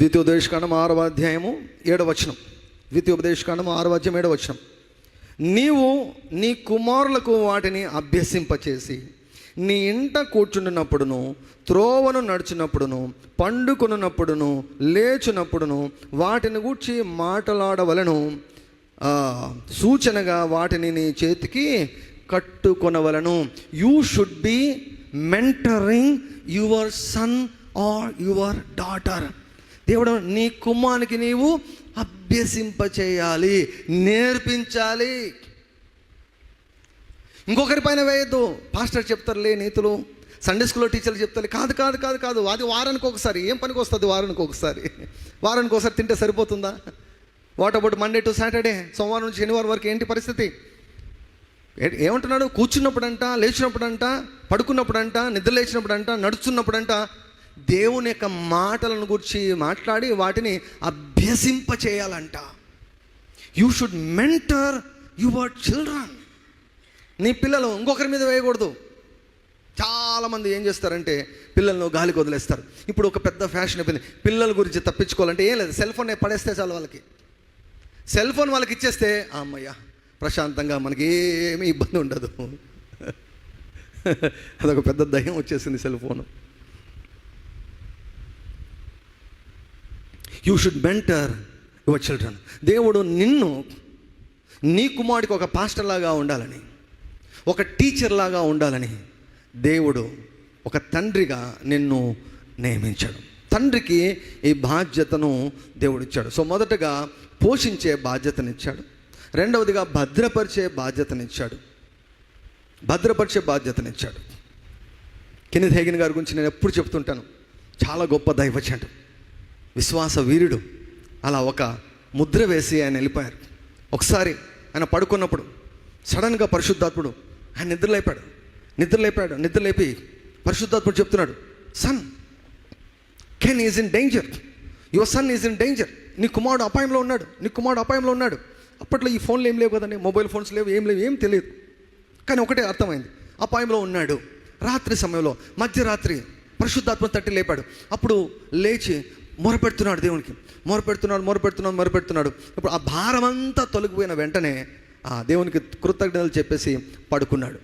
ద్వితీయోపదేశకాండం ఆరవ అధ్యాయము ఏడవచనం ద్వితీయోపదేశకాండం ఆరవ అధ్యాయం ఏడవచనం నీవు నీ కుమారులకు వాటిని అభ్యసింపచేసి నీ ఇంట కూర్చుండినప్పుడును త్రోవను నడిచినప్పుడును పండుకొనున్నప్పుడును లేచున్నప్పుడును వాటిని గూర్చి మాట్లాడవలను. సూచనగా వాటిని నీ చేతికి కట్టుకొనవలను. You should be mentoring your son or your daughter దేవుడు నీ కుమ్మానికి నీవు అభ్యసింపచేయాలి నేర్పించాలి. ఇంకొకరి పైన వేయద్దు. పాస్టర్ చెప్తారులే నీతులు సండే స్కూల్లో టీచర్లు చెప్తారు కాదు కాదు కాదు కాదు అది వారానికి ఒకసారి ఏం పనికి వస్తుంది వారానికి ఒకసారి? వారానికి ఒకసారి తింటే సరిపోతుందా? What about Monday to Saturday సోమవారం నుంచి శనివారం వరకు ఏంటి పరిస్థితి? ఏమంటున్నాడు? కూర్చున్నప్పుడంట లేచినప్పుడంట పడుకున్నప్పుడంట నిద్ర లేచినప్పుడంట నడుచున్నప్పుడంట దేవుని యొక్క మాటలను గురించి మాట్లాడి వాటిని అభ్యసింప చేయాలంట you should mentor your children నీ పిల్లలు ఇంకొకరి మీద వేయకూడదు. చాలామంది ఏం చేస్తారంటే పిల్లలను గాలికి వదిలేస్తారు. ఇప్పుడు ఒక పెద్ద ఫ్యాషన్ అయిపోయింది. పిల్లల గురించి తప్పించుకోవాలంటే ఏం లేదు. సెల్ ఫోన్ పడేస్తే చాలు వాళ్ళకి. సెల్ ఫోన్ వాళ్ళకి ఇచ్చేస్తే అమ్మయ్య ప్రశాంతంగా మనకి ఏమీ ఇబ్బంది ఉండదు. అదొక పెద్ద దయం వచ్చేసింది cell phone you should mentor your children దేవుడు నిన్ను నీ కుమారుడికి ఒక పాస్టర్ లాగా ఉండాలని ఒక టీచర్ లాగా ఉండాలని దేవుడు ఒక తండ్రిగా నిన్ను నియమించాడు. తండ్రికి ఈ బాధ్యతను దేవుడిచ్చాడు సో మొదటగా పోషించే బాధ్యతనిచ్చాడు రెండవదిగా భద్రపరిచే బాధ్యతనిచ్చాడు భద్రపరిచే బాధ్యతనిచ్చాడు కెనిత్ హేగిన్ గారి గురించి నేను ఎప్పుడు చెప్తుంటాను. చాలా గొప్ప దైవచండు. విశ్వాస వీరుడు అలా ఒక ముద్ర వేసి ఆయన వెళ్ళిపోయారు. ఒకసారి ఆయన పడుకున్నప్పుడు సడన్గా పరిశుద్ధాత్ముడు ఆయన నిద్రలేపాడు. నిద్రలేపాడు నిద్రలేపి పరిశుద్ధాత్ముడు చెప్తున్నాడు son can is in danger. Your son is in danger. నీ కుమారుడు అపాయంలో ఉన్నాడు. నీ కుమారుడు అపాయంలో ఉన్నాడు. అప్పట్లో ఈ ఫోన్లు ఏం లేవు కదండి? మొబైల్ ఫోన్స్ లేవు ఏం లేవు ఏం తెలియదు. కానీ ఒకటే అర్థమైంది. అపాయంలో ఉన్నాడు. రాత్రి సమయంలో మధ్యరాత్రి పరిశుద్ధాత్మ తట్టి లేపాడు. అప్పుడు లేచి మొరపెడుతున్నాడు దేవునికి. మొరపెడుతున్నాడు మొరపెడుతున్నాడు మొరపెడుతున్నాడు. ఇప్పుడు ఆ భారం అంతా తొలగిపోయిన వెంటనే ఆ దేవునికి కృతజ్ఞతలు చెప్పేసి పడుకున్నాడు.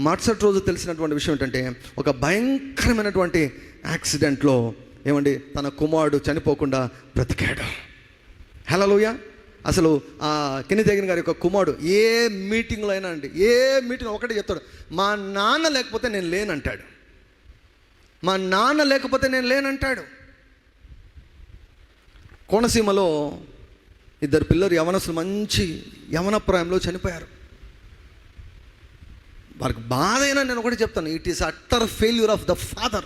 మరుసటి రోజు తెలిసినటువంటి విషయం ఏంటంటే ఒక భయంకరమైనటువంటి యాక్సిడెంట్లో ఏమండి తన కుమారుడు చనిపోకుండా బ్రతికాడు. హలోయ అసలు ఆ కిని గారి యొక్క కుమారుడు ఏ మీటింగ్లో అయినా అండి ఏ మీటింగ్ ఒకటే చెప్తాడు మా నాన్న లేకపోతే నేను లేనంటాడు. మా నాన్న లేకపోతే నేను లేనంటాడు. కోనసీమలో ఇద్దరు పిల్లలు యవనసులు మంచి యవనప్రాయంలో చనిపోయారు. వారికి బాధ అయినా నేను ఒకటి చెప్తాను it is utter failure of the father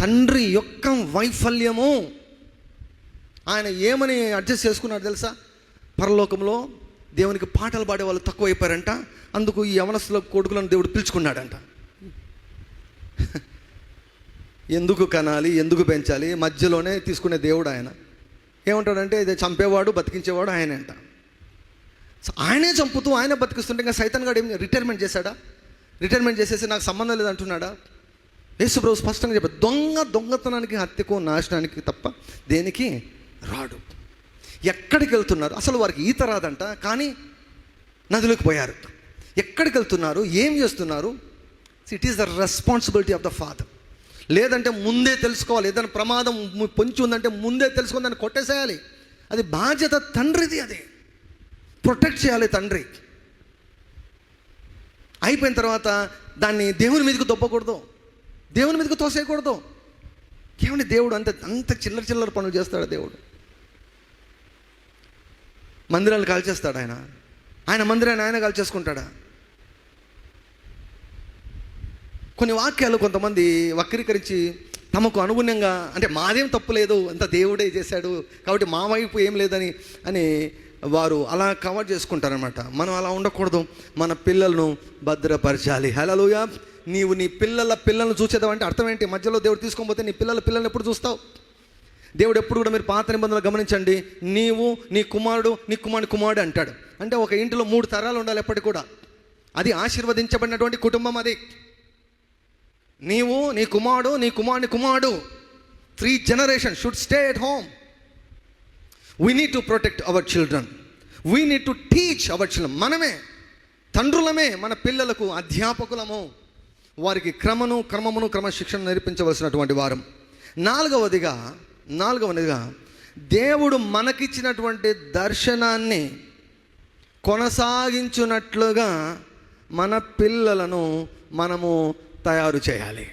తండ్రి యొక్క వైఫల్యము. ఆయన ఏమని అడ్జస్ట్ చేసుకున్నాడు తెలుసా? పరలోకంలో దేవునికి పాటలు పాడే వాళ్ళు తక్కువ అయిపోయారంట అందుకు ఈ యవనస్తుల కొడుకులను దేవుడు పిలుచుకున్నాడంట. ఎందుకు కనాలి ఎందుకు పెంచాలి? మధ్యలోనే తీసుకునే దేవుడు ఆయన. ఏమంటాడంటే ఇది చంపేవాడు బతికించేవాడు ఆయన అంట. సో ఆయనే చంపుతూ ఆయన బతికిస్తుంటే ఇంకా సైతన్ గారు ఏం రిటైర్మెంట్ చేశాడా? రిటైర్మెంట్ చేసేసి నాకు సంబంధం లేదు అంటున్నాడా యేసుప్రభు స్పష్టంగా చెప్పారు దొంగ దొంగతనానికి హత్యకు నాశనానికి తప్ప దేనికి రాడు. ఎక్కడికి వెళ్తున్నారు? అసలు వారికి ఈత రాదంట కానీ నదిలోకి పోయారు. ఎక్కడికి వెళ్తున్నారు? ఏం చేస్తున్నారు? It is the responsibility of the father లేదంటే ముందే తెలుసుకోవాలి. ఏదైనా ప్రమాదం పొంచి ఉందంటే ముందే తెలుసుకొని దాన్ని కొట్టేసేయాలి. అది బాధ్యత తండ్రిది అది. ప్రొటెక్ట్ చేయాలి తండ్రి. అయిపోయిన తర్వాత దాన్ని దేవుని మీదకి దొప్పకూడదు దేవుని మీదకి తోసేయకూడదు. ఏమండి దేవుడు అంత అంత చిల్లర చిల్లర పనులు చేస్తాడు దేవుడు? మందిరాలు కాల్చేస్తాడు ఆయన. ఆయన మందిరాన్ని ఆయన కాల్చేసుకుంటాడా? కొన్ని వాక్యాలు కొంతమంది వక్రీకరించి తమకు అనుగుణంగా అంటే మాదేం తప్పు లేదు అంత దేవుడే చేశాడు కాబట్టి మా వైపు ఏం లేదని అని వారు అలా కవర్ చేసుకుంటారనమాట మనం అలా ఉండకూడదు. మన పిల్లలను భద్రపరచాలి. హలోయ నీవు నీ పిల్లల పిల్లలను చూసేదామంటే అర్థం ఏంటి? మధ్యలో దేవుడు తీసుకోకపోతే నీ పిల్లల పిల్లల్ని ఎప్పుడు చూస్తావు? దేవుడు ఎప్పుడు కూడా మీరు పాత నిబంధనలు గమనించండి. నీవు నీ కుమారుడు నీ కుమారుడు కుమారుడు అంటాడు. అంటే ఒక ఇంటిలో మూడు తరాలు ఉండాలి ఎప్పటికి కూడా. అది ఆశీర్వదించబడినటువంటి కుటుంబం అది. నీవు నీ కుమారుడు నీ కుమారుని కుమారుడు. Three generation should stay at home we need to protect our children we need to teach our children మనమే తండ్రులమే మన పిల్లలకు అధ్యాపకులము. వారికి క్రమను క్రమమును క్రమశిక్షణ నేర్పించవలసినటువంటి వారం. నాలుగవదిగా నాలుగవదిగా దేవుడు మనకిచ్చినటువంటి దర్శనాన్ని కొనసాగించున్నట్లుగా మన పిల్లలను మనము తయారు చేయాలి.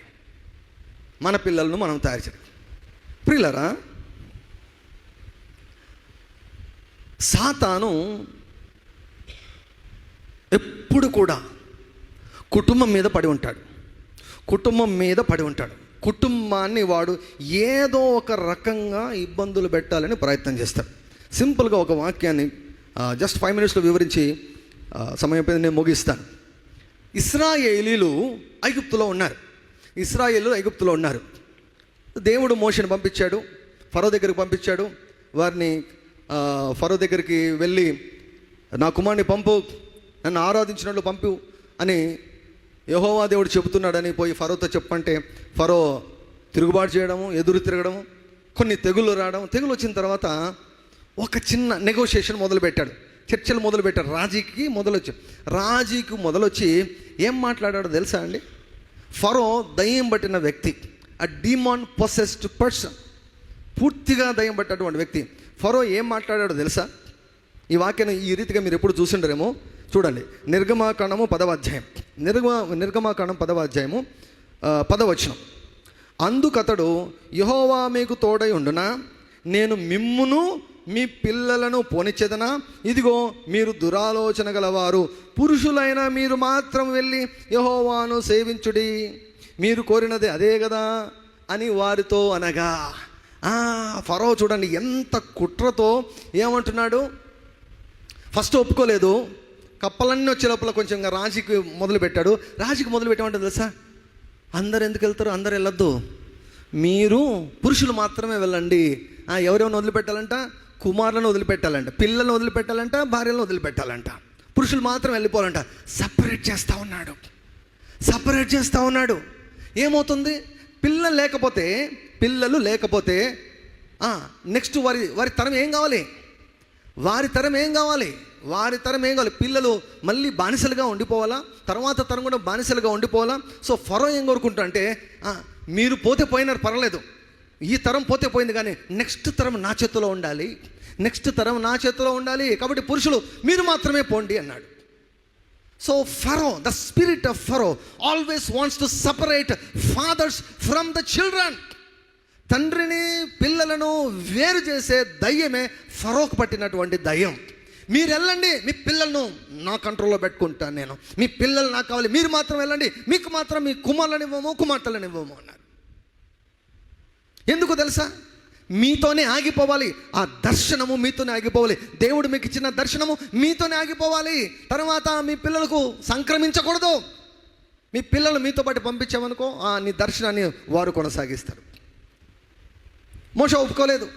మన పిల్లలను మనం తయారు చేయాలి. ప్రియులరా సాతాను ఎప్పుడు కూడా కుటుంబం మీద పడి ఉంటాడు. కుటుంబం మీద పడి ఉంటాడు. కుటుంబాన్ని వాడు ఏదో ఒక రకంగా ఇబ్బందులు పెట్టాలని ప్రయత్నం చేస్తాడు. సింపుల్గా ఒక వాక్యాన్ని జస్ట్ ఫైవ్ మినిట్స్లో వివరించి సమయం పైన నేను ముగిస్తాను. ఇస్రాయేలీలు ఐగుప్తులో ఉన్నారు. ఇస్రాయేలు ఐగుప్తులో ఉన్నారు. దేవుడు మోషను పంపించాడు ఫరో దగ్గరికి పంపించాడు. వారిని ఫరో దగ్గరికి వెళ్ళి నా కుమారుని పంపు నన్ను ఆరాధించినట్లు పంపు అని యహోవా దేవుడు చెబుతున్నాడని పోయి ఫరోతో చెప్పంటే ఫరో తిరుగుబాటు చేయడము ఎదురు తిరగడము కొన్ని తెగులు రావడం తెగులు వచ్చిన తర్వాత ఒక చిన్న నెగోషియేషన్ మొదలుపెట్టాడు. చర్చలు మొదలుపెట్టారు రాజీకి మొదలొచ్చి రాజీకి మొదలొచ్చి ఏం మాట్లాడాడో తెలుసా అండి? ఫరో దయ్యం పట్టిన వ్యక్తి అ డీమాన్ పొసెస్డ్ పర్సన్ పూర్తిగా దయ్యం పట్టినటువంటి వ్యక్తి. ఫరో ఏం మాట్లాడాడో తెలుసా? ఈ వాక్యాన్ని ఈ రీతిగా మీరు ఎప్పుడు చూసిండరేమో చూడండి. నిర్గమాకాండము పదవ అధ్యాయం. నిర్గమ నిర్గమాకాండం పదవాధ్యాయము పదవచనం అందుకతడు యహోవా మీకు తోడై ఉండునా? నేను మిమ్మును మీ పిల్లలను పోనిచ్చేదనా ఇదిగో మీరు దురాలోచన గలవారు. పురుషులైన మీరు మాత్రం వెళ్ళి యహోవాను సేవించుడి. మీరు కోరినది అదే కదా అని వారితో అనగా ఆ, ఫరో చూడండి ఎంత కుట్రతో ఏమంటున్నాడు? ఫస్ట్ ఒప్పుకోలేదు. కప్పలన్నీ వచ్చే లోపల కొంచెం రాజీకి మొదలు పెట్టాడు రాజీకి మొదలు పెట్టామంటే తెలుసా? అందరు ఎందుకు వెళ్తారు? అందరు వెళ్ళొద్దు. మీరు పురుషులు మాత్రమే వెళ్ళండి. ఎవరెవరిని వదిలిపెట్టాలంట? కుమారులను వదిలిపెట్టాలంట పిల్లలను వదిలిపెట్టాలంట భార్యలను వదిలిపెట్టాలంట. పురుషులు మాత్రం వెళ్ళిపోవాలంట సపరేట్ చేస్తూ ఉన్నాడు. సపరేట్ చేస్తూ ఉన్నాడు. ఏమవుతుంది? పిల్లలు లేకపోతే పిల్లలు లేకపోతే నెక్స్ట్ వారి వారి తరం ఏం కావాలి? వారి తరం ఏం కావాలి? వారి తరం ఏం కావాలి? పిల్లలు మళ్ళీ బానిసలుగా ఉండిపోవాలా? తర్వాత తరం కూడా బానిసలుగా ఉండిపోవాలా? సో ఫరం ఏం కోరుకుంటా అంటే మీరు పోతే పోయినారు పర్వాలేదు. ఈ తరం పోతే పోయింది కానీ నెక్స్ట్ తరం నా చేతిలో ఉండాలి. నెక్స్ట్ తరం నా చేతిలో ఉండాలి. కాబట్టి పురుషులు మీరు మాత్రమే పోండి అన్నాడు. So Pharaoh the spirit of Pharaoh always wants to separate fathers from the children తండ్రిని పిల్లలను వేరు చేసే దయ్యమే ఫరోకు పట్టినటువంటి దయ్యం. మీరు వెళ్ళండి మీ పిల్లలను నా కంట్రోల్లో పెట్టుకుంటాను నేను. మీ పిల్లలు నాకు కావాలి మీరు మాత్రం వెళ్ళండి. మీకు మాత్రం మీ కుమారులను ఇవ్వము కుమార్తెలను ఇవ్వము అన్నారు ఎందుకు తెలుసా? మీతోనే ఆగిపోవాలి. ఆ దర్శనము మీతోనే ఆగిపోవాలి. దేవుడు మీకు ఇచ్చిన దర్శనము మీతోనే ఆగిపోవాలి. తర్వాత మీ పిల్లలకు సంక్రమించకూడదు. మీ పిల్లలు మీతో పాటు పంపించామనుకో ఆ నీ దర్శనాన్ని వారు కొనసాగిస్తారు. మోస ఒప్పుకోలేదు.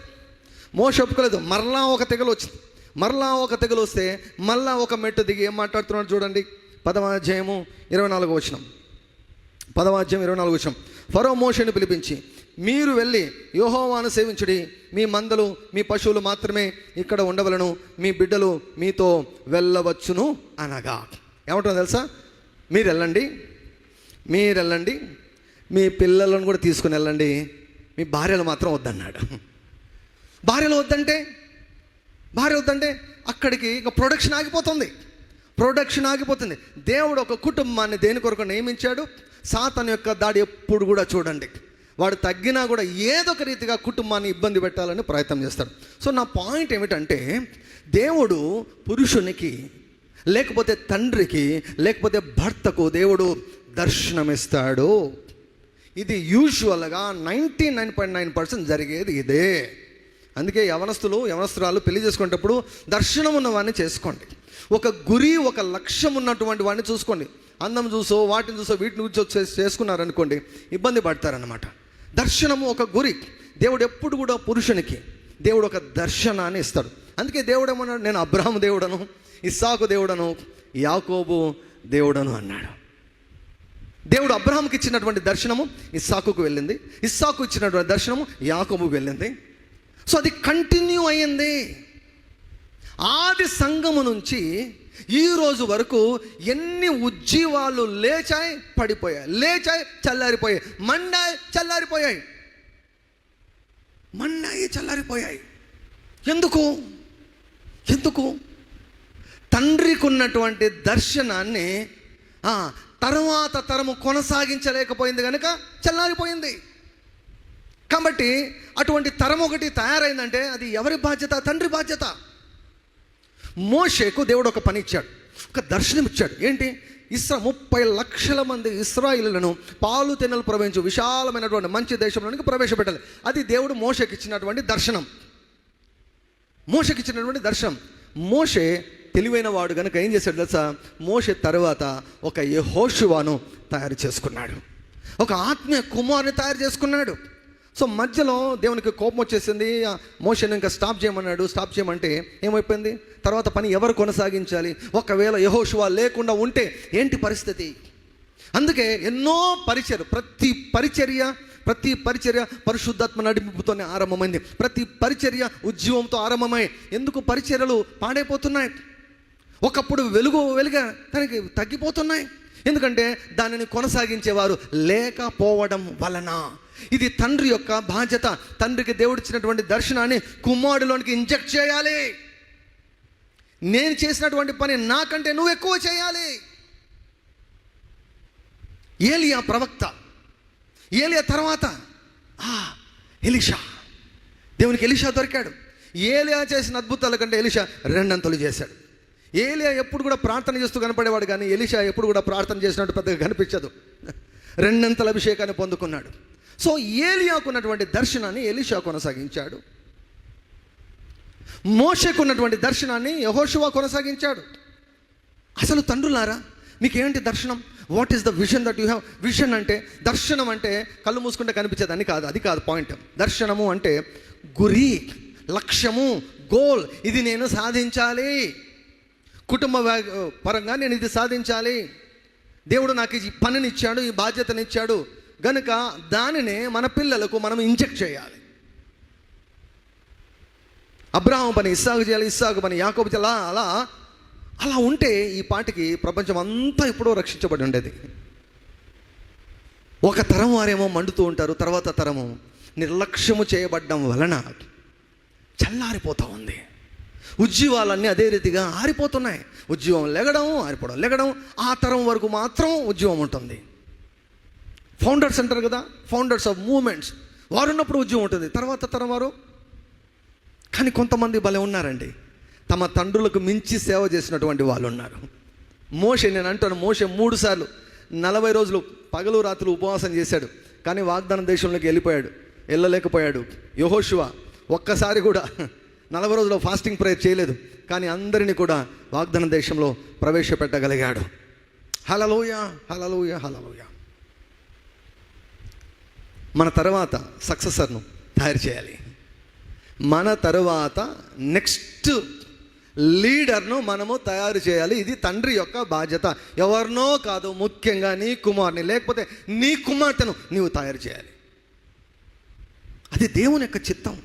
మోస ఒప్పుకోలేదు. మరలా ఒక తెగలు వచ్చింది మరలా ఒక తెగలు వస్తే మరలా ఒక మెట్టు దిగి ఏం మాట్లాడుతున్నాడు చూడండి. పదవాధ్యాయము ఇరవై నాలుగు వచ్చినాం పదవాధ్యాయం ఇరవై నాలుగు వచ్చినాం ఫరో మోషని పిలిపించి మీరు వెళ్ళి యోహోవాను సేవించుడి. మీ మందలు మీ పశువులు మాత్రమే ఇక్కడ ఉండవలను. మీ బిడ్డలు మీతో వెళ్ళవచ్చును అనగా. ఏమంటుందో తెలుసా? మీరు వెళ్ళండి. మీరు వెళ్ళండి. మీ పిల్లలను కూడా తీసుకుని వెళ్ళండి. మీ భార్యలు మాత్రం వద్దన్నాడు. భార్యలు వద్దంటే? భార్య వద్దంటే? అక్కడికి ఇక ప్రొడక్షన్ ఆగిపోతుంది. ప్రొడక్షన్ ఆగిపోతుంది. దేవుడు ఒక కుటుంబాన్ని దేని కొరకు నియమించాడు? సాతన్ యొక్క దాడి ఎప్పుడు కూడా చూడండి. వాడు తగ్గినా కూడా ఏదో ఒక రీతిగా కుటుంబాన్ని ఇబ్బంది పెట్టాలని ప్రయత్నం చేస్తాడు. సో నా పాయింట్ ఏమిటంటే దేవుడు పురుషునికి లేకపోతే తండ్రికి లేకపోతే భర్తకు దేవుడు దర్శనమిస్తాడు. ఇది యూజువల్గా ninety nine point nine percent జరిగేది ఇదే. అందుకే యవనస్తులు యవనస్తురాలు పెళ్ళి చేసుకునేటప్పుడు దర్శనం ఉన్నవాడిని చేసుకోండి. ఒక గురి ఒక లక్ష్యం ఉన్నటువంటి వాడిని చూసుకోండి. అందం చూసో వాటిని చూసో వీటిని చూసో చేసుకున్నారనుకోండి ఇబ్బంది పడతారనమాట దర్శనము ఒక గురి. దేవుడు ఎప్పుడు కూడా పురుషునికి దేవుడు ఒక దర్శనాన్ని ఇస్తాడు. అందుకే దేవుడు ఏమన్నాడు నేను అబ్రహం దేవుడను ఇస్సాకు దేవుడను యాకోబు దేవుడను అన్నాడు. దేవుడు అబ్రహాంకి ఇచ్చినటువంటి దర్శనము ఇస్సాకుకు వెళ్ళింది. ఇస్సాకు ఇచ్చినటువంటి దర్శనము యాకోబుకు వెళ్ళింది. సో అది కంటిన్యూ అయ్యింది. ఆది సంఘము నుంచి ఈ రోజు వరకు ఎన్ని ఉజ్జీవాలు లేచాయి పడిపోయాయి. లేచాయి చల్లారిపోయాయి. మండాయి చల్లారిపోయాయి. మండాయి చల్లారిపోయాయి. ఎందుకు? ఎందుకు? తండ్రికి ఉన్నటువంటి దర్శనాన్ని తర్వాత తరము కొనసాగించలేకపోయింది కనుక చల్లారిపోయింది. కాబట్టి అటువంటి తరం ఒకటి తయారైందంటే అది ఎవరి బాధ్యత? తండ్రి బాధ్యత. మోషేకు దేవుడు ఒక పని ఇచ్చాడు ఒక దర్శనం ఇచ్చాడు. ఏంటి? ఇస్రా ముప్పై లక్షల మంది ఇస్రాయిలను పాలు తెన్నలు ప్రవహించు విశాలమైనటువంటి మంచి దేశంలోనికి ప్రవేశపెట్టాలి. అది దేవుడు మోషకి ఇచ్చినటువంటి దర్శనం. మోషకి ఇచ్చినటువంటి దర్శనం. మోషే తెలివైన వాడు కనుక ఏం చేశాడు తెలుసా? మోషే తర్వాత ఒక యహోషువాను తయారు చేసుకున్నాడు. ఒక ఆత్మీయ కుమారుని తయారు చేసుకున్నాడు. సో మధ్యలో దేవునికి కోపం వచ్చేసింది. మోషన్ ఇంకా స్టాప్ చేయమన్నాడు. స్టాప్ చేయమంటే ఏమైపోయింది? తర్వాత పని ఎవరు కొనసాగించాలి? ఒకవేళ యహోషువా లేకుండా ఉంటే ఏంటి పరిస్థితి? అందుకే ఎన్నో పరిచర్ ప్రతి పరిచర్య ప్రతి పరిచర్య పరిశుద్ధాత్మ నడిపుతోనే ఆరంభమైంది. ప్రతి పరిచర్య ఉద్యమంతో ఆరంభమై ఎందుకు పరిచర్యలు పాడైపోతున్నాయి? ఒకప్పుడు వెలుగు వెలుగ దానికి తగ్గిపోతున్నాయి. ఎందుకంటే దానిని కొనసాగించేవారు లేకపోవడం వలన. ఇది తండ్రి యొక్క బాధ్యత. తండ్రికి దేవుడిచ్చినటువంటి దర్శనాన్ని కుమారుడిలోనికి ఇంజెక్ట్ చేయాలి. నేను చేసినటువంటి పని నాకంటే నువ్వు ఎక్కువ చేయాలి. ఏలియా ప్రవక్త ఏలియా తర్వాత ఎలిషా. దేవునికి ఎలిషా దొరికాడు. ఏలియా చేసిన అద్భుతాల కంటే ఎలిషా రెండంతలు చేశాడు. ఏలియా ఎప్పుడు కూడా ప్రార్థన చేస్తూ కనపడేవాడు కానీ ఎలిషా ఎప్పుడు కూడా ప్రార్థన చేసినట్టు పెద్దగా కనిపించదు. రెండంతల అభిషేకాన్ని పొందుకున్నాడు. సో ఏలియాకు ఉన్నటువంటి దర్శనాన్ని ఎలిషా కొనసాగించాడు. మోషకున్నటువంటి దర్శనాన్ని యహోషువా కొనసాగించాడు. అసలు తండ్రులారా మీకేంటి దర్శనం? What is the vision that you have vision అంటే దర్శనం అంటే కళ్ళు మూసుకుంటే కనిపించేదని కాదు అది కాదు పాయింట్ దర్శనము అంటే గురి లక్ష్యము గోల్ ఇది నేను సాధించాలి. కుటుంబ పరంగా నేను ఇది సాధించాలి. దేవుడు నాకు ఈ పనిని ఇచ్చాడు ఈ బాధ్యతనిచ్చాడు. గనుక దానినే మన పిల్లలకు మనం ఇంజెక్ట్ చేయాలి. అబ్రాహం పని ఇస్సాకు చేయాలి ఇస్సాకు పని యాకోబు చేయాలి అలా అలా అలా ఉంటే ఈ పాటికి ప్రపంచం అంతా ఎప్పుడో రక్షించబడి ఉండేది. ఒక తరం వారేమో మండుతూ ఉంటారు తర్వాత తరము నిర్లక్ష్యము చేయబడ్డం వలన చల్లారిపోతూ ఉంది. ఉద్యమాలన్నీ అదే రీతిగా ఆరిపోతున్నాయి. ఉద్యమం లెగడం ఆరిపోవడం లెగడం ఆ తరం వరకు మాత్రం ఉద్యమం ఉంటుంది. ఫౌండర్స్ అంటారు కదా ఫౌండర్స్ ఆఫ్ మూమెంట్స్ వారు ఉన్నప్పుడు ఉద్యమం ఉంటుంది. తర్వాత తరవారు కానీ కొంతమంది భలే ఉన్నారండి. తమ తండ్రులకు మించి సేవ చేసినటువంటి వాళ్ళు ఉన్నారు. మోషే నేను అంటాను మోషే మూడు సార్లు నలభై రోజులు పగలు రాత్రులు ఉపవాసం చేశాడు. కానీ వాగ్దాన దేశంలోకి వెళ్ళిపోయాడు. వెళ్ళలేకపోయాడు. యహోశివ ఒక్కసారి కూడా నలభై రోజులు ఫాస్టింగ్ ప్రేయర్ చేయలేదు. కానీ అందరినీ కూడా వాగ్దాన దేశంలో ప్రవేశపెట్టగలిగాడు. హలలోయ హలలోయ హలలోయ మన తర్వాత సక్సెసర్ను తయారు చేయాలి. మన తరువాత నెక్స్ట్ లీడర్ను మనము తయారు చేయాలి. ఇది తండ్రి యొక్క బాధ్యత. ఎవరినో కాదు ముఖ్యంగా నీ కుమార్ని లేకపోతే నీ కుమార్తెను నీవు తయారు చేయాలి. అది దేవుని యొక్క చిత్తం.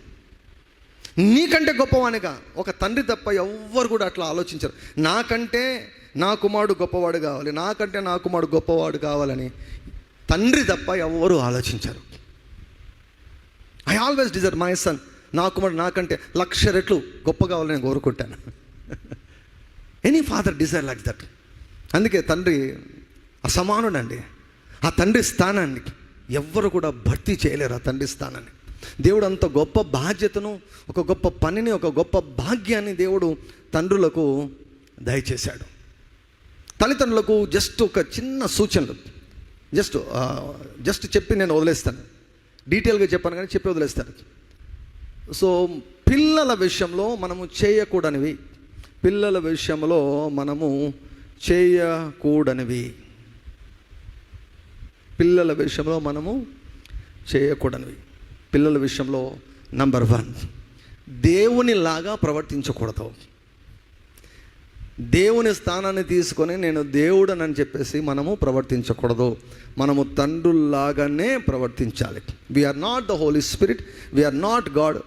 నీకంటే గొప్పవానిగా ఒక తండ్రి తప్ప ఎవ్వరు కూడా అట్లా ఆలోచించరు. నాకంటే నా కుమారుడు గొప్పవాడు కావాలి నాకంటే నా కుమారుడు గొప్పవాడు కావాలని తండ్రి తప్ప ఎవ్వరూ ఆలోచించరు. I always desire my son నా కుమారుడు నాకంటే లక్ష రెట్లు గొప్ప కావాలని కోరుకుంటాను. Any father desire like that అందుకే తండ్రి అసమానుడండి. ఆ తండ్రి స్థానాన్ని ఎవ్వరు కూడా భర్తీ చేయలేరు ఆ తండ్రి స్థానాన్ని. దేవుడు అంత గొప్ప బాధ్యతను ఒక గొప్ప పనిని ఒక గొప్ప భాగ్యాన్ని దేవుడు తండ్రులకు దయచేశాడు. తల్లిదండ్రులకు జస్ట్ ఒక చిన్న సూచనలు. జస్ట్ జస్ట్ చెప్పి నేను వదిలేస్తాను. డీటెయిల్గా చెప్పాను కానీ చెప్పి వదిలేస్తారు సో పిల్లల విషయంలో మనము చేయకూడనివి. పిల్లల విషయంలో మనము చేయకూడనివి. పిల్లల విషయంలో మనము చేయకూడనివి. పిల్లల విషయంలో నంబర్ వన్. దేవునిలాగా ప్రవర్తించకూడదు. దేవుని స్థానాన్ని తీసుకొని నేను దేవుడనని చెప్పేసి మనము ప్రవర్తించకూడదు. మనము తండ్రుల్లాగానే ప్రవర్తించాలి. We are not the holy spirit we are not God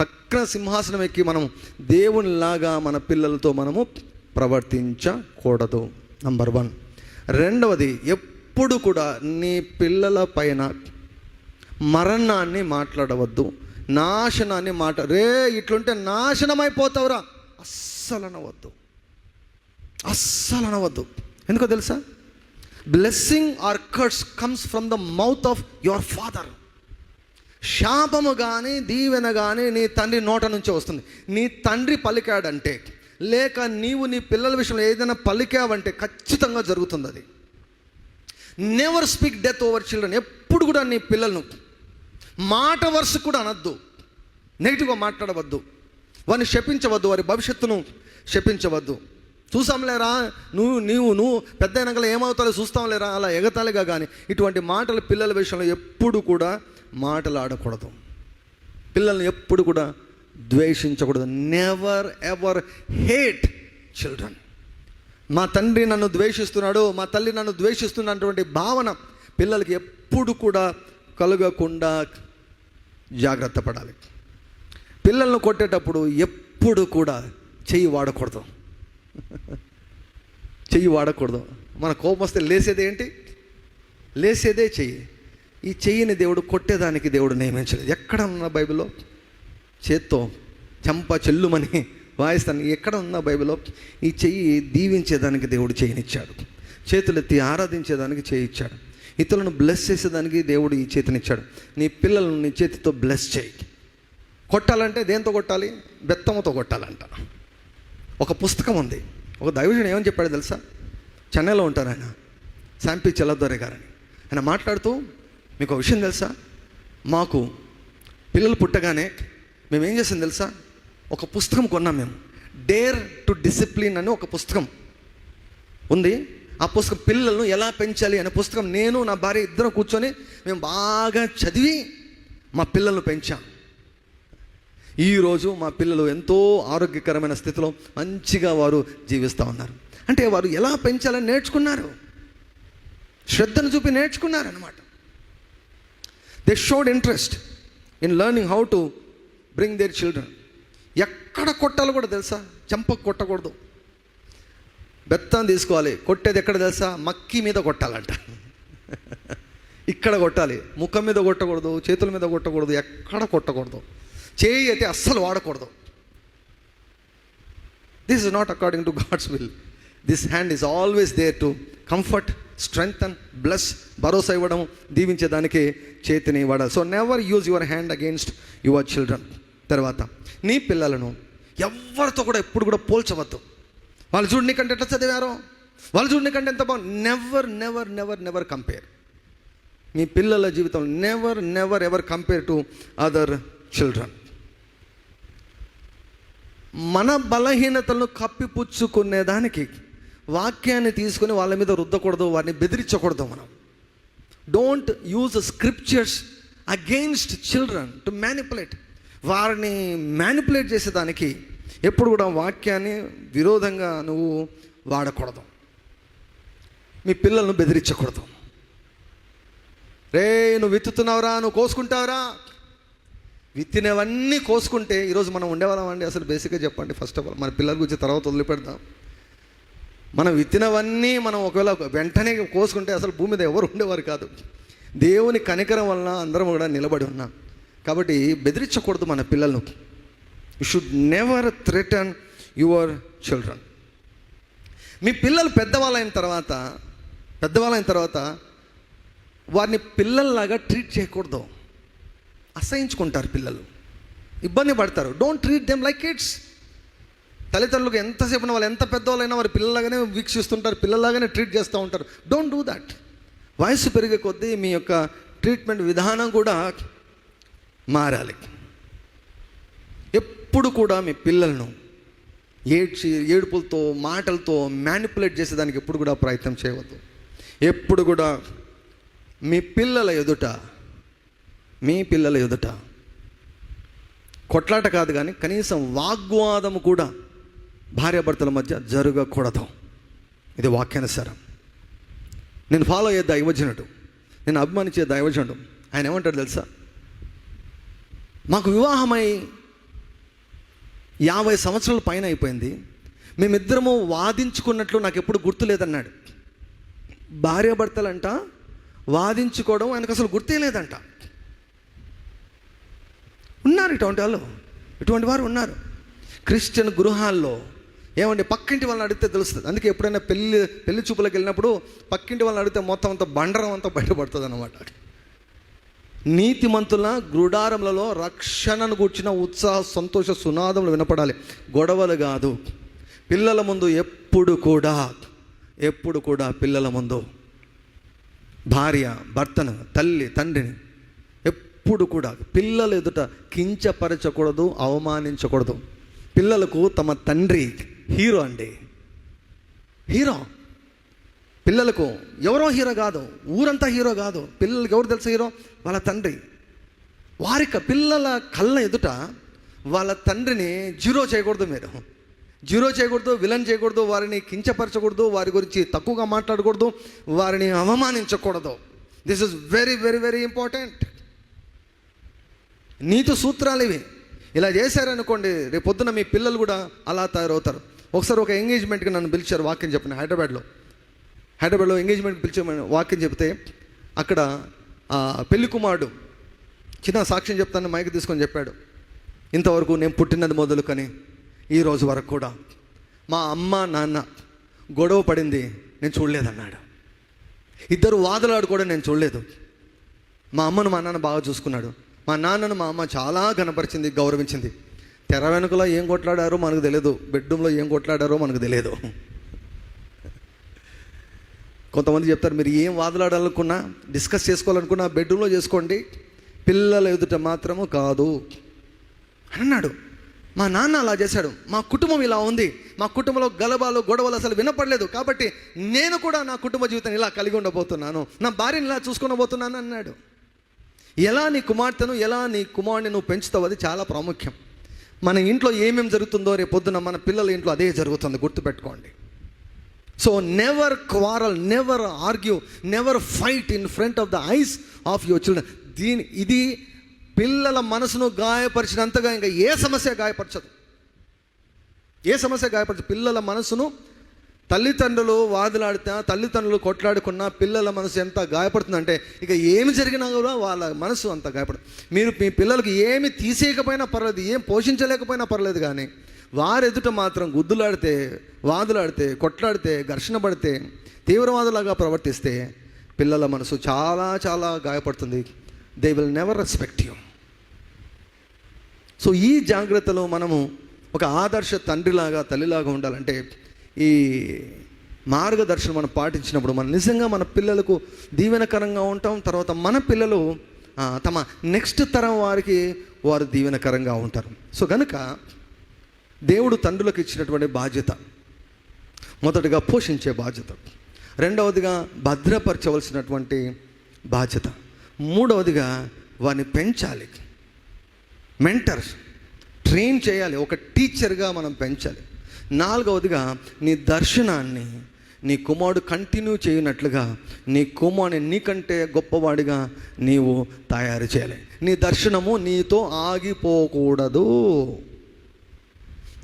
టక్కన సింహాసనం ఎక్కి మనం దేవునిలాగా మన పిల్లలతో మనము ప్రవర్తించకూడదు. నంబర్ వన్ రెండవది ఎప్పుడు కూడా నీ పిల్లల పైన మరణాన్ని మాట్లాడవద్దు. నాశనాన్ని మాట రే ఇట్లుంటే నాశనమైపోతావురా. అస్సలు అనవద్దు అస్సలు అనవద్దు ఎందుకో తెలుసా? Blessing or curse comes from the mouth of your father శాపము కానీ దీవెన కానీ నీ తండ్రి నోట నుంచి వస్తుంది. నీ తండ్రి పలికాడంటే లేక నీవు నీ పిల్లల విషయంలో ఏదైనా పలికావంటే ఖచ్చితంగా జరుగుతుంది అది. Never speak death over children ఎప్పుడు కూడా నీ పిల్లలను మాట వరుస కూడా అనద్దు. నెగిటివ్గా మాట్లాడవద్దు. వారిని శపించవద్దు. వారి భవిష్యత్తును శపించవద్దు. చూసాంలేరా? నువ్వు నీవు నువ్వు పెద్ద అయినాక ఏమవుతాలో చూస్తాంలేరా? అలా ఎగతాలిగా కానీ ఇటువంటి మాటలు పిల్లల విషయంలో ఎప్పుడు కూడా మాటలు ఆడకూడదు పిల్లల్ని ఎప్పుడు కూడా ద్వేషించకూడదు. నెవర్ ఎవర్ హేట్ చిల్డ్రన్ మా తండ్రి నన్ను ద్వేషిస్తున్నాడు మా తల్లి నన్ను ద్వేషిస్తున్నటువంటి భావన పిల్లలకి ఎప్పుడు కూడా కలగకుండా జాగ్రత్త పడాలి. పిల్లలను కొట్టేటప్పుడు ఎప్పుడు కూడా చెయ్యి వాడకూడదు. చెయ్యి వాడకూడదు. మన కోపం వస్తే లేసేది ఏంటి? లేసేదే చెయ్యి. ఈ చెయ్యిని దేవుడు కొట్టేదానికి దేవుడు నియమించలేదు. ఎక్కడ ఉన్న బైబిల్లో చేత్తో చంప చెల్లుమని వాయిస్తాను. ఎక్కడ ఉన్న బైబిల్లో ఈ చెయ్యి దీవించేదానికి దేవుడు చేయనిచ్చాడు. చేతులెత్తి ఆరాధించేదానికి చేయిచ్చాడు. ఇతరులను బ్లెస్ చేసేదానికి దేవుడు ఈ చేతినిచ్చాడు. నీ పిల్లలను నీ చేతితో బ్లెస్ చేయి. కొట్టాలంటే దేంతో కొట్టాలి? బెత్తముతో కొట్టాలంట. ఒక పుస్తకం ఉంది. ఒక దైవజుడు ఏమని చెప్పాడు తెలుసా? చెన్నైలో ఉంటారు ఆయన. శాంపి చెల్లదొరే గారని. ఆయన మాట్లాడుతూ మీకు ఒక విషయం తెలుసా? మాకు పిల్లలు పుట్టగానే మేము ఏం చేసాం తెలుసా? ఒక పుస్తకం కొన్నాం మేము. డేర్ టు డిసిప్లిన్ అని ఒక పుస్తకం ఉంది. ఆ పుస్తకం పిల్లలను ఎలా పెంచాలి అనే పుస్తకం నేను నా భార్య ఇద్దరం కూర్చొని మేము బాగా చదివి మా పిల్లలను పెంచాం. ఈరోజు మా పిల్లలు ఎంతో ఆరోగ్యకరమైన స్థితిలో మంచిగా వారు జీవిస్తూ ఉన్నారు. అంటే వారు ఎలా పెంచాలని నేర్చుకున్నారు? శ్రద్ధను చూపి నేర్చుకున్నారనమాట they showed interest in learning how to bring their children ఎక్కడ కొట్టాలో కూడా తెలుసా? చెంపకు కొట్టకూడదు. బెత్తం తీసుకోవాలి. కొట్టేది ఎక్కడ తెలుసా? మక్కి మీద కొట్టాలంట. ఇక్కడ కొట్టాలి. ముఖం మీద కొట్టకూడదు చేతుల మీద కొట్టకూడదు ఎక్కడ కొట్టకూడదు. చేయి అయితే అస్సలు వాడకూడదు. This is not according to God's will this hand is always there to comfort strength and bless భరోసా ఇవ్వడం దీవించేదానికి చేతిని వాడాలి. So never use your hand against your children తర్వాత నీ పిల్లలను ఎవరితో కూడా ఎప్పుడు కూడా పోల్చవద్దు. వాళ్ళు చూడు నీకంటే ఎట్లా చదివారు? వాళ్ళు చూడు నీకంటే ఎంత బాగుంది never never never never compare మీ పిల్లల జీవితం never never ever compare to other children మన బలహీనతలను కప్పిపుచ్చుకునేదానికి వాక్యాన్ని తీసుకుని వాళ్ళ మీద రుద్దకూడదు వారిని బెదిరించకూడదు మనం. Don't use scriptures against children to manipulate వారిని మ్యానిపులేట్ చేసేదానికి ఎప్పుడు కూడా వాక్యాన్ని విరోధంగా నువ్వు వాడకూడదు. మీ పిల్లలను బెదిరించకూడదు. రే నువ్వు విత్తుతున్నావురా నువ్వు కోసుకుంటావురా విత్తినవన్నీ కోసుకుంటే ఈరోజు మనం ఉండేవాళ్ళం అండి అసలు బేసిక్గా చెప్పండి. ఫస్ట్ ఆఫ్ ఆల్ మన పిల్లల గురించి తర్వాత వదిలిపెడదాం. మనం విత్తినవన్నీ మనం ఒకవేళ వెంటనే కోసుకుంటే అసలు భూమి మీద ఎవరు ఉండేవారు కాదు. దేవుని కనికరం వలన అందరం కూడా నిలబడి ఉన్నాం. కాబట్టి బెదిరించకూడదు మన పిల్లలను. You should never threaten your children మీ పిల్లలు పెద్దవాళ్ళైన తర్వాత పెద్దవాళ్ళైన తర్వాత వారిని పిల్లల్లాగా ట్రీట్ చేయకూడదు. అసహించుకుంటారు పిల్లలు. ఇబ్బంది పడతారు. Don't treat them like kids తల్లిదండ్రులకు ఎంతసేపు వాళ్ళు ఎంత పెద్దవాళ్ళైనా వారి పిల్లలాగానే వీక్షిస్తుంటారు పిల్లలాగానే ట్రీట్ చేస్తూ ఉంటారు. డోంట్ డూ దట్ వయసు పెరిగే కొద్దీ మీ యొక్క ట్రీట్మెంట్ విధానం కూడా మారాలి. ఎప్పుడు కూడా మీ పిల్లలను ఏడ్చి ఏడుపులతో మాటలతో మ్యానిపులేట్ చేసేదానికి ఎప్పుడు కూడా ప్రయత్నం చేయవద్దు. ఎప్పుడు కూడా మీ పిల్లల ఎదుట మీ పిల్లల ఎదుట. కొట్లాట కాదు కానీ కనీసం వాగ్వాదము కూడా భార్యాభర్తల మధ్య జరగకూడదు. ఇది వాక్యానుసారం. నేను ఫాలో అయ్యే దైవజనుడు. నేను అభిమానించే దైవజనుడు. ఆయన ఏమంటాడు తెలుసా? మాకు వివాహమై యాభై సంవత్సరాల పైన అయిపోయింది. మేమిద్దరము వాదించుకున్నట్లు నాకు ఎప్పుడు గుర్తు లేదన్నాడు. భార్యాభర్తలంట వాదించుకోవడం ఆయనకు అసలు గుర్తే లేదంట. ఉన్నారు ఇటువంటి వాళ్ళు. ఇటువంటి వారు ఉన్నారు. క్రిస్టియన్ గృహాల్లో ఏమండి పక్కింటి వాళ్ళని అడిగితే తెలుస్తుంది. అందుకే ఎప్పుడైనా పెళ్ళి పెళ్ళి చూపులకు వెళ్ళినప్పుడు పక్కింటి వాళ్ళని అడిగితే మొత్తం అంత బండరం అంతా బయటపడుతుంది అనమాట నీతిమంతుల గుడారములలో రక్షణను కూర్చిన ఉత్సాహ సంతోష సునాదములు వినపడాలి. గొడవలు కాదు. పిల్లల ముందు ఎప్పుడు కూడా ఎప్పుడు కూడా పిల్లల ముందు భార్య భర్తను తల్లి తండ్రిని ఎప్పుడు కూడా పిల్లలు ఎదుట కించపరచకూడదు అవమానించకూడదు. పిల్లలకు తమ తండ్రి హీరో అండి. హీరో. పిల్లలకు ఎవరో హీరో కాదు ఊరంతా హీరో కాదు. పిల్లలకి ఎవరు తెలుసు హీరో? వాళ్ళ తండ్రి. వారికి పిల్లల కళ్ళ ఎదుట వాళ్ళ తండ్రిని జీరో చేయకూడదు మీరు. జీరో చేయకూడదు విలన్ చేయకూడదు వారిని కించపరచకూడదు వారి గురించి తక్కువగా మాట్లాడకూడదు వారిని అవమానించకూడదు. This is very very very important నీతి సూత్రాలు ఇవి. ఇలా చేశారనుకోండి రేపు పొద్దున మీ పిల్లలు కూడా అలా తయారవుతారు. ఒకసారి ఒక ఎంగేజ్మెంట్కి నన్ను పిలిచారు వాక్యం చెప్పిన హైదరాబాద్లో. హైదరాబాద్లో ఎంగేజ్మెంట్ పిలిచామని వాక్యం చెప్తే అక్కడ పెళ్ళి కుమారుడు చిన్న సాక్ష్యం చెప్తాను మైక్ తీసుకొని చెప్పాడు. ఇంతవరకు నేను పుట్టినది మొదలుకొని ఈ రోజు వరకు కూడా మా అమ్మ నాన్న గొడవ పడింది నేను చూడలేదన్నాడు. ఇద్దరు వాదులాడు కూడా నేను చూడలేదు. మా అమ్మను మా నాన్న బాగా చూసుకున్నాడు. మా నాన్నను మా అమ్మ చాలా కనపరిచింది గౌరవించింది. తెర వెనుకలో ఏం కొట్లాడారో మనకు తెలియదు బెడ్రూమ్లో ఏం కొట్లాడారో మనకు తెలియదు కొంతమంది చెప్తారు మీరు ఏం వాదులాడాలనుకున్నా డిస్కస్ చేసుకోవాలనుకున్నా బెడ్రూమ్లో చేసుకోండి. పిల్లల ఎదుట మాత్రము కాదు. అన్నాడు. మా నాన్న అలా చేశాడు. మా కుటుంబం ఇలా ఉంది. మా కుటుంబంలో గలబాలు గొడవలు అసలు వినపడలేదు. కాబట్టి నేను కూడా నా కుటుంబ జీవితం ఇలా కలిగి ఉండబోతున్నాను. నా భార్యని ఇలా చూసుకునబోతున్నాను అన్నాడు. ఎలా నీ కుమార్తెను ఎలా నీ కుమారుని నువ్వు పెంచుతావు అది చాలా ప్రాముఖ్యం. మన ఇంట్లో ఏమేమి జరుగుతుందో రేపు పొద్దున మన పిల్లల ఇంట్లో అదే జరుగుతుంది గుర్తుపెట్టుకోండి. So never quarrel never argue never fight in front of the eyes of your children దీని ఇది పిల్లల మనసును గాయపరిచినంతగా ఇంకా ఏ సమస్య గాయపరచదు. ఏ సమస్య గాయపరచదు. పిల్లల మనసును తల్లిదండ్రులు వాదులాడితే తల్లిదండ్రులు కొట్లాడుకున్నా పిల్లల మనసు ఎంత గాయపడుతుందంటే ఇక ఏమి జరిగినా కూడా వాళ్ళ మనసు అంత గాయపడుతుంది. మీరు మీ పిల్లలకి ఏమి తీసేయకపోయినా పర్లేదు ఏం పోషించలేకపోయినా పర్లేదు కానీ వారెదుట ఎదుట మాత్రం గుద్దులాడితే వాదులాడితే కొట్లాడితే ఘర్షణ పడితే తీవ్రవాదులాగా ప్రవర్తిస్తే పిల్లల మనసు చాలా చాలా గాయపడుతుంది. They will never respect you so ఈ జాగ్రత్తలో మనము ఒక ఆదర్శ తండ్రిలాగా తల్లిలాగా ఉండాలంటే ఈ మార్గదర్శనం మనం పాటించినప్పుడు మనం నిజంగా మన పిల్లలకు దీవెనకరంగా ఉంటాం. తర్వాత మన పిల్లలు తమ నెక్స్ట్ తరం వారికి వారు దీవెనకరంగా ఉంటారు. సో కనుక దేవుడు తండ్రులకు ఇచ్చినటువంటి బాధ్యత మొదటగా పోషించే బాధ్యత రెండవదిగా భద్రపరచవలసినటువంటి బాధ్యత మూడవదిగా వారిని పెంచాలి. మెంటర్ ట్రైన్ చేయాలి. ఒక టీచర్గా మనం పెంచాలి. నాలుగవదిగా నీ దర్శనాన్ని నీ కుమారుడు కంటిన్యూ చేయనట్లుగా నీ కుమారుని నీకంటే గొప్పవాడిగా నీవు తయారు చేయాలి. నీ దర్శనము నీతో ఆగిపోకూడదు.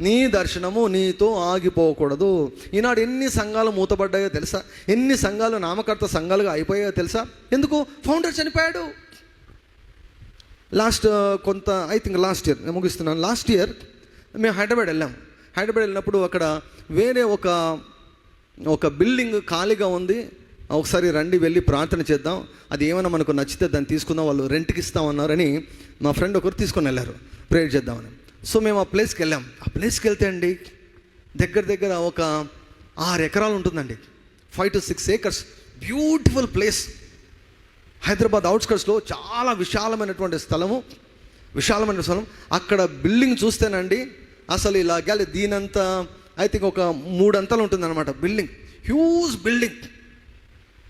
నీ దర్శనము నీతో ఆగిపోకూడదు. ఈనాడు ఎన్ని సంఘాలు మూతపడ్డాయో తెలుసా? ఎన్ని సంఘాలు నామకర్త సంఘాలుగా అయిపోయాయో తెలుసా? ఎందుకు? ఫౌండర్ చనిపోయాడు. లాస్ట్ కొంత ఐ థింక్ లాస్ట్ ఇయర్ నేను ముగిస్తున్నాను. లాస్ట్ ఇయర్ మేము హైదరాబాద్ వెళ్ళాం. హైదరాబాద్ వెళ్ళినప్పుడు అక్కడ వేరే ఒక ఒక బిల్డింగ్ ఖాళీగా ఉంది. ఒకసారి రండి వెళ్ళి ప్రార్థన చేద్దాం. అది ఏమైనా మనకు నచ్చితే దాన్ని తీసుకుందాం వాళ్ళు రెంట్కి ఇస్తామన్నారని మా ఫ్రెండ్ ఒకరు తీసుకొని వెళ్ళారు. ప్రేయర్ చేద్దామని. సో మేము ఆ ప్లేస్కి వెళ్ళాం. ఆ ప్లేస్కి వెళ్తే అండి దగ్గర దగ్గర ఒక ఆరు ఎకరాలు ఉంటుందండి. Five to six acres. Beautiful place. Hyderabad అవుట్స్కట్స్లో చాలా విశాలమైనటువంటి స్థలము. విశాలమైన స్థలం. అక్కడ బిల్డింగ్ చూస్తేనండి అసలు ఇలా గాలి దీనంతా ఐ థింక్ ఒక మూడు అంతలు ఉంటుందన్నమాట. బిల్డింగ్ హ్యూజ్ బిల్డింగ్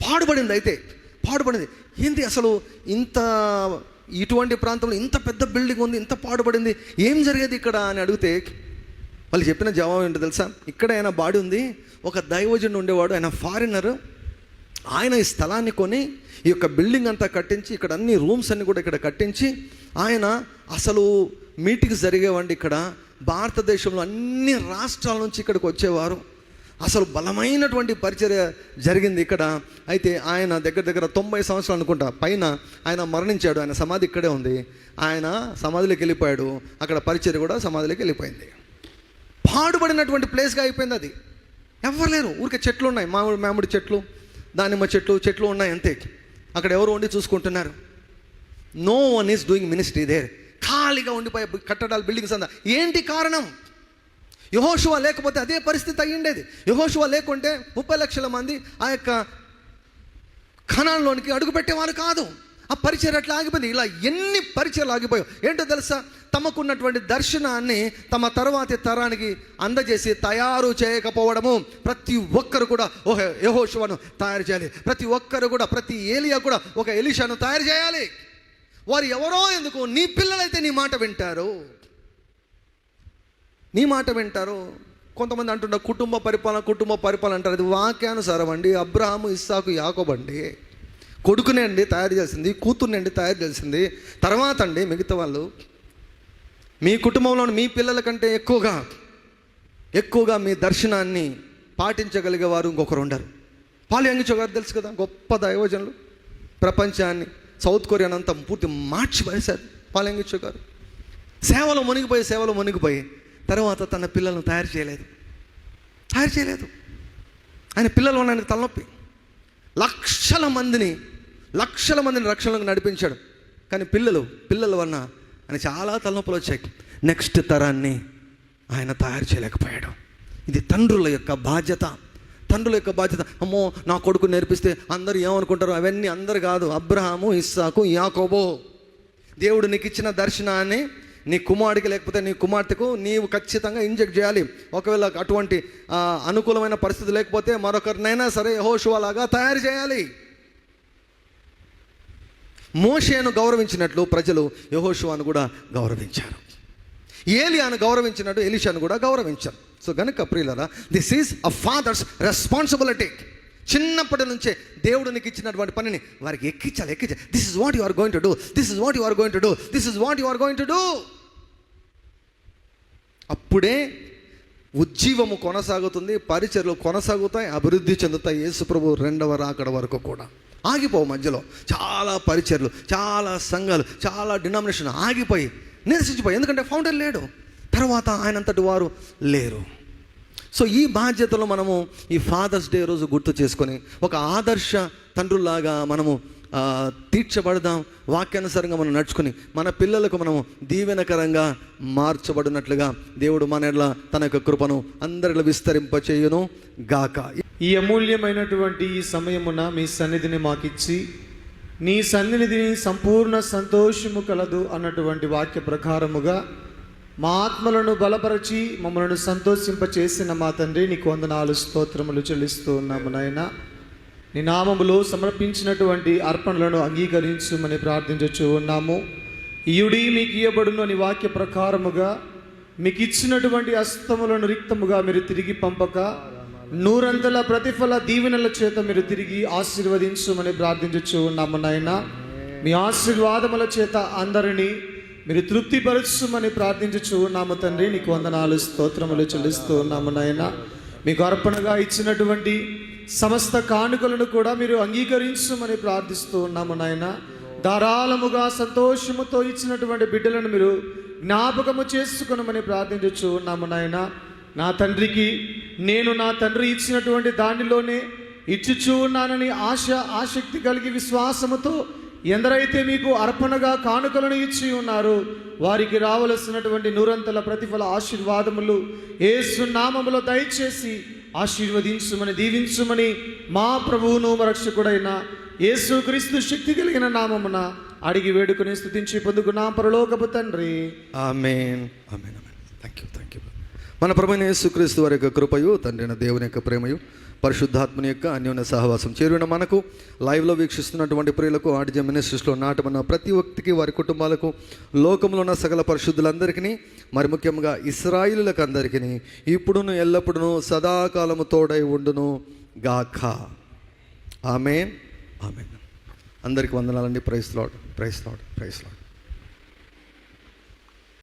పాడుపడింది అయితే పాడుపడింది ఏంటి అసలు ఇంత ఇటువంటి ప్రాంతంలో ఇంత పెద్ద బిల్డింగ్ ఉంది ఇంత పాడుపడింది ఏం జరిగేది ఇక్కడ అని అడిగితే వాళ్ళు చెప్పిన జవాబు ఏంటో తెలుసా? ఇక్కడ ఆయన బాడీ ఉంది ఒక దైవజనుడు ఉండేవాడు ఆయన ఫారినర్ ఆయన ఈ స్థలాన్ని కొని ఈ యొక్క బిల్డింగ్ అంతా కట్టించి ఇక్కడ అన్ని రూమ్స్ అన్ని కూడా ఇక్కడ కట్టించి ఆయన అసలు మీటింగ్స్ జరిగేవండి ఇక్కడ. భారతదేశంలో అన్ని రాష్ట్రాల నుంచి ఇక్కడికి వచ్చేవారు. అసలు బలమైనటువంటి పరిచర్య జరిగింది ఇక్కడ. అయితే ఆయన దగ్గర దగ్గర తొంభై సంవత్సరాలు అనుకుంటా. పైన ఆయన మరణించాడు. ఆయన సమాధి ఇక్కడే ఉంది. ఆయన సమాధిలోకి వెళ్ళిపోయాడు. అక్కడ పరిచర్య కూడా సమాధిలోకి వెళ్ళిపోయింది. పాడుబడినటువంటి ప్లేస్గా అయిపోయింది అది. ఎవరు లేరు. ఊరికే చెట్లు ఉన్నాయి. మామిడి మామిడి చెట్లు దానిమ్మ చెట్లు చెట్లు ఉన్నాయి అంతే. అక్కడ ఎవరు ఉండి చూసుకుంటున్నారు? No one is doing ministry there ఖాళీగా ఉండిపోయే కట్టడాలు బిల్డింగ్స్ అంతా. ఏంటి కారణం? యహోశువ లేకపోతే అదే పరిస్థితి అయ్యిండేది. యహోశువ లేకుంటే ముప్పై లక్షల మంది ఆ యొక్క ఖనాల్లోనికి అడుగుపెట్టేవారు కాదు. ఆ పరిచయం అట్లా ఆగిపోయింది. ఇలా ఎన్ని పరిచయాలు ఆగిపోయావు ఏంటో తెలుసా? తమకున్నటువంటి దర్శనాన్ని తమ తర్వాతి తరానికి అందజేసి తయారు చేయకపోవడము ప్రతి ఒక్కరు కూడా ఓహ యహోశువను తయారు చేయాలి. ప్రతి ఒక్కరు కూడా ప్రతి ఏలియా కూడా ఒక ఎలిషాను తయారు చేయాలి. వారు ఎవరో ఎందుకు నీ పిల్లలైతే నీ మాట వింటారు. నీ మాట వింటారు. కొంతమంది అంటున్న కుటుంబ పరిపాలన కుటుంబ పరిపాలన అంటారు. అది వాక్యానుసారం అండి. అబ్రహాము ఇస్సాకు యాకోబండి కొడుకునే అండి తయారు చేసింది. కూతుర్ని అండి తయారు చేసింది. తర్వాత అండి మిగతా వాళ్ళు మీ కుటుంబంలో మీ పిల్లల కంటే ఎక్కువగా ఎక్కువగా మీ దర్శనాన్ని పాటించగలిగే వారు ఇంకొకరు ఉండరు. పాలు యంగిచో గారు తెలుసు కదా గొప్ప దైవజనులు. ప్రపంచాన్ని సౌత్ కొరియా అంతా పూర్తి మార్చిపోయేశారు పడేశారు గారు సేవలో మునిగిపోయి సేవలో మునిగిపోయి తర్వాత తన పిల్లలను తయారు చేయలేదు. తయారు చేయలేదు. ఆయన పిల్లలు ఉన్నాయని తలనొప్పి. లక్షల మందిని లక్షల మందిని రక్షణలోకి నడిపించాడు. కానీ పిల్లలు పిల్లల వలన ఆయన చాలా తలనొప్పులు వచ్చాయి. నెక్స్ట్ తరాన్ని ఆయన తయారు చేయలేకపోయాడు. ఇది తండ్రుల యొక్క బాధ్యత. తండ్రుల యొక్క బాధ్యత. అమ్మో నా కొడుకు నేర్పిస్తే అందరూ ఏమనుకుంటారు అవన్నీ అందరు కాదు. అబ్రహాము ఇస్సాకు యాకోబో. దేవుడు నీకు ఇచ్చిన దర్శనాన్ని నీ కుమారుడికి లేకపోతే నీ కుమార్తెకు నీవు ఖచ్చితంగా ఇంజెక్ట్ చేయాలి. ఒకవేళ అటువంటి అనుకూలమైన పరిస్థితి లేకపోతే మరొకరినైనా సరే హోషువలాగా తయారు చేయాలి. మోషేను గౌరవించినట్లు ప్రజలు యహోషువాను కూడా గౌరవించారు. ఏలియాను గౌరవించినట్టు ఎలిషాను కూడా గౌరవించారు. సో గనుక ప్రియులరా this is a father's responsibility చిన్నప్పటి నుంచే దేవుడు నీకు ఇచ్చినటువంటి పనిని వారికి ఎక్కించాలి ఎక్కించాలి. This is what you are going to do this is what you are going to do this is what you are going to do అప్పుడే ఉజ్జీవము కొనసాగుతుంది పరిచర్లు కొనసాగుతాయి అభివృద్ధి చెందుతాయి. యేసుప్రభు రెండవ రాకడ వరకు కూడా. ఆగిపోవు మధ్యలో. చాలా పరిచర్లు చాలా సంఘాలు చాలా డినామినేషన్ ఆగిపోయి నిరసించిపోయి. ఎందుకంటే ఫౌండర్ లేడు. తర్వాత ఆయనంతటి వారు లేరు. సో ఈ బాధ్యతలో మనము ఈ ఫాదర్స్ డే రోజు గుర్తు చేసుకొని ఒక ఆదర్శ తండ్రుల్లాగా మనము తీర్చబడదాం. వాక్యానుసారంగా మనం నడుచుకుని మన పిల్లలకు మనము దీవెనకరంగా మార్చబడినట్లుగా దేవుడు మన ఎడల తన యొక్క కృపను అందరిలో విస్తరింపచేయును గాక. ఈ అమూల్యమైనటువంటి ఈ సమయమున మీ సన్నిధిని మాకిచ్చి నీ సన్నిధిని సంపూర్ణ సంతోషము కలదు అన్నటువంటి వాక్య ప్రకారముగా మా ఆత్మలను బలపరచి మమ్మలను సంతోషింపచేసిన మా తండ్రి నీకు వందనాలు స్తోత్రములు చెల్లిస్తూ ఉన్నాము నాయన. నీ నామములో సమర్పించినటువంటి అర్పణలను అంగీకరించుమని ప్రార్థించచ్చు ఉన్నాము. ఇయుడి మీకు ఇయ్యబడును అని వాక్య ప్రకారముగా మీకు ఇచ్చినటువంటి అస్తములను రిక్తముగా మీరు తిరిగి పంపక నూరంతల ప్రతిఫల దీవెనల చేత మీరు తిరిగి ఆశీర్వదించుమని ప్రార్థించచ్చు ఉన్నాము నాయన. మీ ఆశీర్వాదముల చేత అందరినీ మీరు తృప్తిపరచుమని ప్రార్థించచ్చు ఉన్నాము తండ్రి నీకు వందనాలు స్తోత్రములు చెల్లిస్తూ ఉన్నాము నాయన. మీకు అర్పణగా ఇచ్చినటువంటి సమస్త కానుకలను కూడా మీరు అంగీకరించమని ప్రార్థిస్తూ ఉన్నాము నాయన. ధారాళముగా సంతోషముతో ఇచ్చినటువంటి బిడ్డలను మీరు జ్ఞాపకము చేసుకునమని ప్రార్థించచ్చు ఉన్నాము నాయన. నా తండ్రికి నేను నా తండ్రి ఇచ్చినటువంటి దానిలోనే ఇచ్చుచూ ఉన్నానని ఆశ ఆసక్తి కలిగి విశ్వాసముతో ఎందరైతే మీకు అర్పణగా కానుకలను ఇచ్చి ఉన్నారు వారికి రావలసినటువంటి నూరంతల ప్రతిఫల ఆశీర్వాదములు ఏసు నామములో దయచేసి ఆశీర్వదించుమని దీవించుమని మా ప్రభువును రక్షకుడైన యేసు క్రీస్తు శక్తి కలిగిన నామమున అడిగి వేడుకుని స్థుతించి పొందుకున్నాం. పరలోకపు తండ్రి. Amen. Amen amen. Thank you thank you మన ప్రభుని యేసుక్రీస్తు వారి యొక్క కృపయు తండ్రిన దేవుని యొక్క ప్రేమయు పరిశుద్ధాత్మని యొక్క అన్యోన్య సహవాసం. చేరిన మనకు లైవ్లో వీక్షిస్తున్నటువంటి ప్రియులకు ఆర్డిజే మినిస్ట్రీస్లో నాటమన్న ప్రతి వ్యక్తికి వారి కుటుంబాలకు లోకంలో ఉన్న సకల పరిశుద్ధులందరికీ మరి ముఖ్యంగా ఇస్రాయిలులకు అందరికీ ఇప్పుడును ఎల్లప్పుడును సదాకాలము తోడై ఉండును గాఖ ఆమె ఆమె అందరికి వందనాలండి. Praise Lord. Praise Lord. Praise Lord.